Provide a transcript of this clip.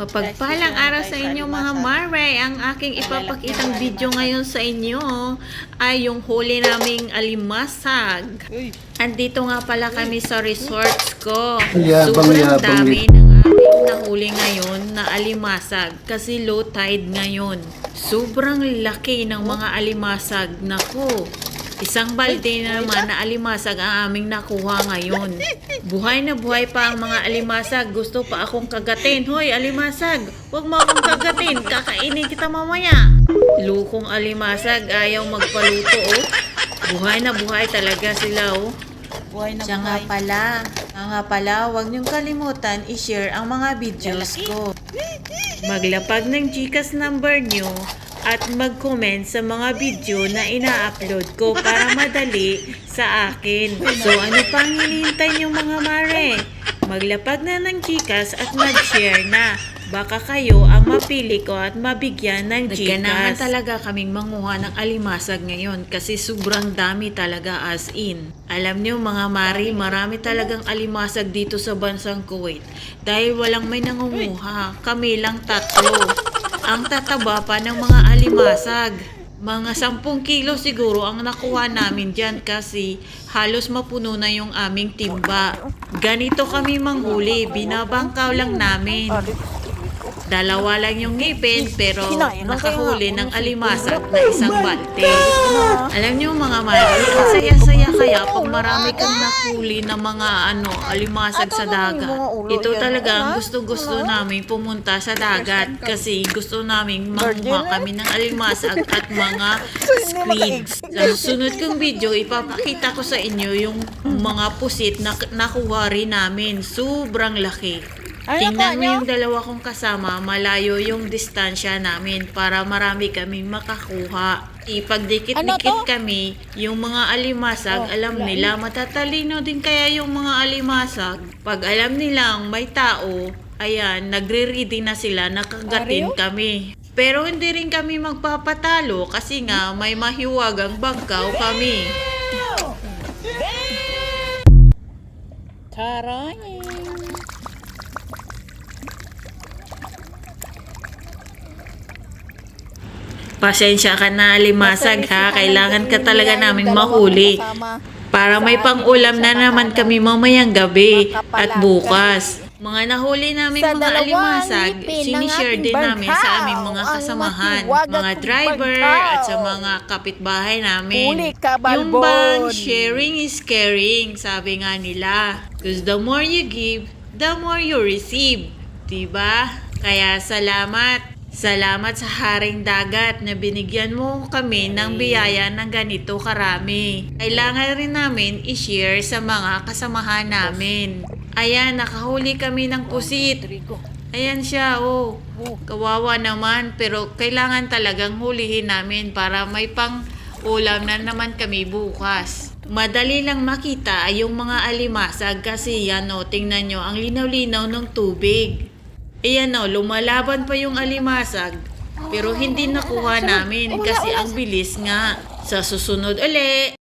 Mapagpalang araw sa inyo mga mare. Ang aking ipapakitang video ngayon sa inyo ay yung huli naming alimasag. Andito nga pala kami sa resorts ko. Sobrang dami ng aming nahuli ngayon na alimasag kasi low tide ngayon. Sobrang laki ng mga alimasag. Naku, isang balde na naman na alimasag ang aming nakuha ngayon. Buhay na buhay pa ang mga alimasag. Gusto pa akong kagatin. Hoy, alimasag, huwag mo akong kagatin. Kakainin kita mamaya. Lukong alimasag, ayaw magpaluto oh. Buhay na buhay talaga sila oh. buhay na Siya nga buhay. pala, nga nga pala, huwag niyong kalimutan i-share ang mga videos ko. Maglapag ng Gcash number niyo at mag-comment sa mga video na ina-upload ko para madali sa akin. So ano pang hinihintay niyo mga mare? Maglapag na ng Gcash at mag-share na. Baka kayo ang mapili ko at mabigyan ng Gcash. Naganahan talaga kaming manguha ng alimasag ngayon kasi sobrang dami talaga as in. Alam niyo mga mari, marami talagang alimasag dito sa bansang Kuwait. Dahil walang may nangunguha, kami lang tatlo. Ang tataba pa ng mga alimasag. Mga 10 kilo siguro ang nakuha namin dyan kasi halos mapuno na yung aming timba. Ganito kami manghuli, binabangkaw lang namin. Dalawa lang yung ngipin pero nakahuli ng alimasag na isang balte. Alam niyo mga mali, ang saya-saya kaya pag marami kang nakuli ng mga ano, alimasag sa dagat. Ito talaga ang gusto-gusto namin pumunta sa dagat kasi gusto namin manguha kami ng alimasag at mga squids. Sa susunod kong video, ipapakita ko sa inyo yung mga pusit na nakuha rin namin. Sobrang laki. Ay, Tingnan mo niyo? yung dalawa kong kasama, malayo yung distansya namin para marami kaming makakuha. Ipagdikit-dikit Ano kami, yung mga alimasag, Oh, alam nila, matatalino din kaya yung mga alimasag. Pag alam nilang may tao, ayan, nagre-ready na sila, nakagatin kami. Pero hindi rin kami magpapatalo kasi nga may mahiwagang bangkaw kami. Taray. Pasensya ka na alimasag ha, kailangan ka talaga namin mahuli. Para may pang-ulam na naman kami mamayang gabi at bukas. Mga nahuli namin mga alimasag, sinishare din namin sa aming mga kasamahan, mga driver at sa mga kapitbahay namin. Yung bang sharing is caring, sabi nga nila. Because the more you give, the more you receive. Diba? Kaya salamat. Salamat sa Haring Dagat na binigyan mo kami ng biyaya ng ganito karami. Kailangan rin namin i-share sa mga kasamahan namin. Ayan, nakahuli kami ng. Trigo. Ayan siya, oh. Oh. Kawawa naman, pero kailangan talagang hulihin namin para may pang ulam na naman kami bukas. Madali lang makita ay yung mga alimasag kasi yan o, tingnan nyo, ang linaw-linaw ng tubig. Ayan o, lumalaban pa yung alimasag. Pero hindi nakuha namin kasi ang bilis nga. Sa susunod uli.